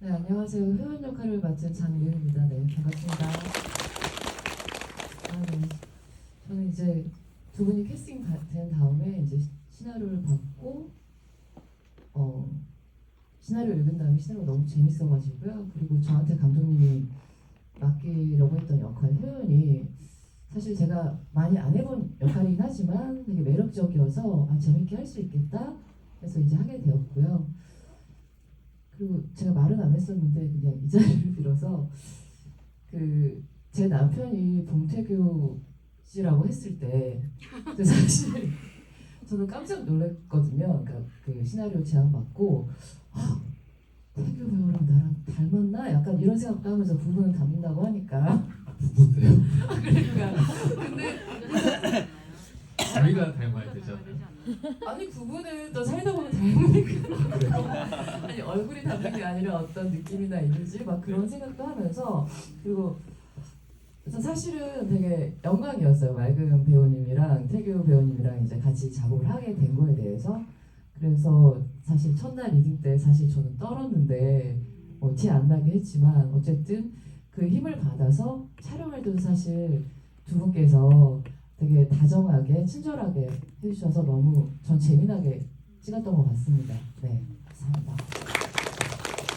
네, 안녕하세요. 회원 역할을 맡은 장유입니다. 네, 반갑습니다. 아, 네. 저는 이제 두 분이 캐스팅 다- 된 다음에 이제 시나리오를 받고 어 시나리오 읽은 다음에 시나리오가 너무 재밌어가지고요. 그리고 저한테 감독님이 맡기려고 했던 역할 효연이 사실 제가 많이 안 해본 역할이긴 하지만 되게 매력적이어서 아 재밌게 할 수 있겠다 해서 이제 하게 되었고요. 그리고 제가 말은 안 했었는데 그냥 이 자리를 빌어서 그 제 남편이 봉태규 씨라고 했을 때 근데 사실 저는 깜짝 놀랐거든요. 그러니까 그 시나리오 제안 받고 아, 태규 배우랑 나랑 닮았나? 약간 이런 생각도 하면서 부분을 닮는다고 하니까 부부인데요. 그러니까 근데 저희가 닮아야 되죠. 아니 부부는 또 살다 보면 닮으니까 아니 얼굴이 닮는 게 아니라 어떤 느낌이나 이미지 막 그런 생각도 하면서 그리고 그래서 사실은 되게 영광이었어요 맑은 배우님이랑 태규 배우님이랑 이제 같이 작업을 하게 된 거에 대해서 그래서 사실 첫날 리딩 때 사실 저는 떨었는데 뭐 티 안 나게 했지만 어쨌든 그 힘을 받아서 촬영할 때도 사실 두 분께서 되게 다정하게 친절하게 해주셔서 너무 전 재미나게 찍었던 것 같습니다. 네.